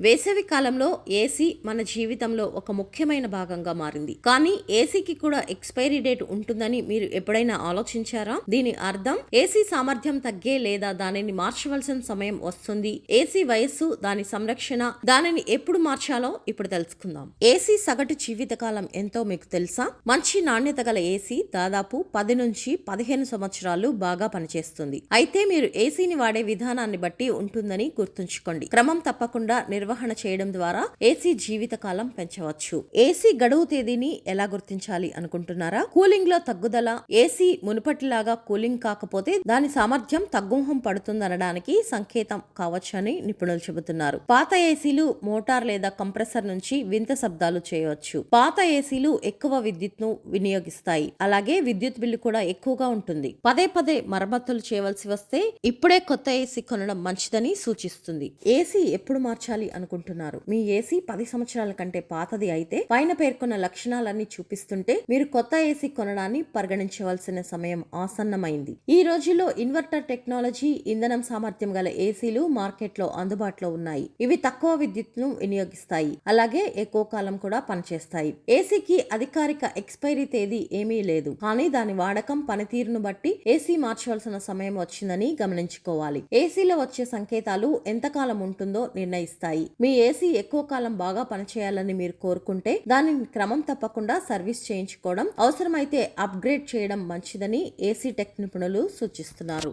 వేసవి కాలంలో ఏసీ మన జీవితంలో ఒక ముఖ్యమైన భాగంగా మారింది. కానీ ఏసీకి కూడా ఎక్స్పైరీ డేట్ ఉంటుందని మీరు ఎప్పుడైనా ఆలోచించారా? దీని అర్థం ఏసీ సామర్థ్యం తగ్గే లేదా దానిని మార్చవలసిన సమయం వస్తుంది. ఏసీ వయస్సు దాని సంరక్షణ దానిని ఎప్పుడు మార్చాలో ఇప్పుడు తెలుసుకుందాం. ఏసీ సగటు జీవితకాలం ఎంతో మీకు తెలుసా? మంచి నాణ్యత గల ఏసీ దాదాపు పది నుంచి పదిహేను సంవత్సరాలు బాగా పనిచేస్తుంది. అయితే మీరు ఏసీని వాడే విధానాన్ని బట్టి ఉంటుందని గుర్తుంచుకోండి. క్రమం తప్పకుండా నిర్వహణ చేయడం ద్వారా ఏసీ జీవితకాలం పెంచవచ్చు. ఏసీ గడువు తేదీని ఎలా గుర్తించాలి అనుకుంటున్నారా? కూలింగ్లో తగ్గుదల ఏసీ మునుపటిలాగా కూలింగ్ కాకపోతే దాని సామర్థ్యం తగ్గుముఖం పడుతుందనడానికి సంకేతం కావచ్చని నిపుణులు చెబుతున్నారు. పాత ఏసీలు మోటార్ లేదా కంప్రెసర్ నుంచి వింత శబ్దాలు చేయవచ్చు. పాత ఏసీలు ఎక్కువ విద్యుత్ను వినియోగిస్తాయి. అలాగే విద్యుత్ బిల్లు కూడా ఎక్కువగా ఉంటుంది. పదే పదే మరమ్మతులు చేయవలసి వస్తే ఇప్పుడే కొత్త ఏసీ కొనడం మంచిదని సూచిస్తుంది. ఏసీ ఎప్పుడు మార్చాలి అనుకుంటున్నారు. మీ ఏసీ పది సంవత్సరాల కంటే పాతది అయితే పైన పేర్కొన్న లక్షణాలన్నీ చూపిస్తుంటే మీరు కొత్త ఏసీ కొనడాన్ని పరిగణించవలసిన సమయం ఆసన్నమైంది. ఈ రోజుల్లో ఇన్వర్టర్ టెక్నాలజీ ఇంధనం సామర్థ్యం గల ఏసీలు మార్కెట్లో అందుబాటులో ఉన్నాయి. ఇవి తక్కువ విద్యుత్ను వినియోగిస్తాయి. అలాగే ఎక్కువ కాలం కూడా పనిచేస్తాయి. ఏసీకి అధికారిక ఎక్స్పైరీ తేదీ ఏమీ లేదు. కానీ దాని వాడకం పనితీరును బట్టి ఏసీ మార్చవలసిన సమయం వచ్చిందని గమనించుకోవాలి. ఏసీలో వచ్చే సంకేతాలు ఎంతకాలం ఉంటుందో నిర్ణయిస్తాయి. మీ ఏసీ ఎక్కువ కాలం బాగా పనిచేయాలని మీరు కోరుకుంటే దానిని క్రమం తప్పకుండా సర్వీస్ చేయించుకోవడం అవసరమైతే అప్గ్రేడ్ చేయడం మంచిదని ఏసీ టెక్ నిపుణులు సూచిస్తున్నారు.